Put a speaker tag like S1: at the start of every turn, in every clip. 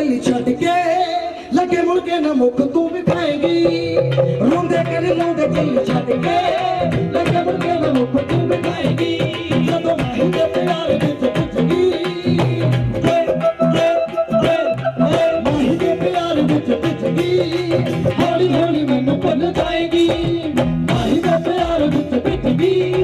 S1: ਚੱਲੀ ਛੱਡ ਕੇ ਲੱਗੇ ਮੁੜ ਕੇ ਨਾ ਮੁੱਕ ਤੂੰ ਵੀ ਖਾਏਗੀ ਰੋਂਦੇ ਕਰ ਲਾਉਂਦੇ ਚੱਲੀ ਛੱਡ ਕੇ ਲੱਗੇ ਮੁੜ ਕੇ ਨਾ ਮੁੱਕ ਤੂੰ ਵੀ ਖਾਏਗੀ ਜਦੋਂ ਮਾਹੀ ਦੇ ਪਿਆਰ ਵਿੱਚ ਪੁੱਛਗੀ ਮਾਹੀ ਦੇ ਪਿਆਰ ਵਿੱਚ ਪੁੱਛਗੀ ਹੌਲੀ ਹੌਲੀ ਮੈਨੂੰ ਭੁੱਲ ਜਾਏਗੀ। ਮਾਹੀ ਦੇ ਪਿਆਰ ਵਿੱਚ ਪੁੱਛਗੀ ਹੌਲੀ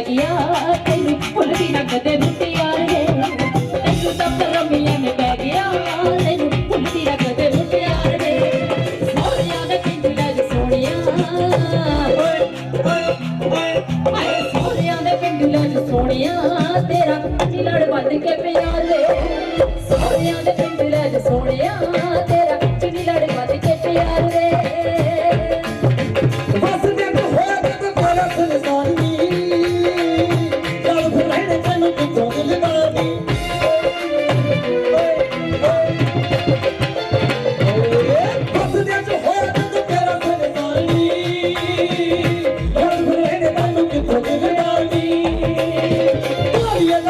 S2: ਪਰਮੀਆਂ ਨੇ ਪੈ ਗਿਆ ਤੈਨੂੰ ਭੁੱਲਦੀ ਨਾ। ਕਦੇ ਤੈਨੂੰ ਤਾਂ ਪਰਮੀਆਂ ਨੇ ਪੈ ਗਿਆ ਤੈਨੂੰ ਭੁੱਲਦੀ ਨਾ ਕਦੇ ਮੁਟਿਆਰੇ ਸੋਹਣਿਆਂ ਦੇ ਪਿੰਡ ਲੱਗ ਸੋਹਣਿਆ। ਆਏ ਸੋਹਣਿਆਂ ਦੇ ਪਿੰਡ ਲੱਗ ਸੋਹਣਿਆ, ਤੇਰਾ ਜੀ ਲੜ ਵੱਧ ਕੇ ਪਿਆਰੇ ਸੋਹਣਿਆਂ ਦੇ ਪਿੰਡ ਲੱਗ ਸੋਹਣਿਆ।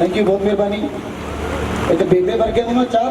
S1: थैंक्यू बहुत महिरबानी भरगे दिलो चार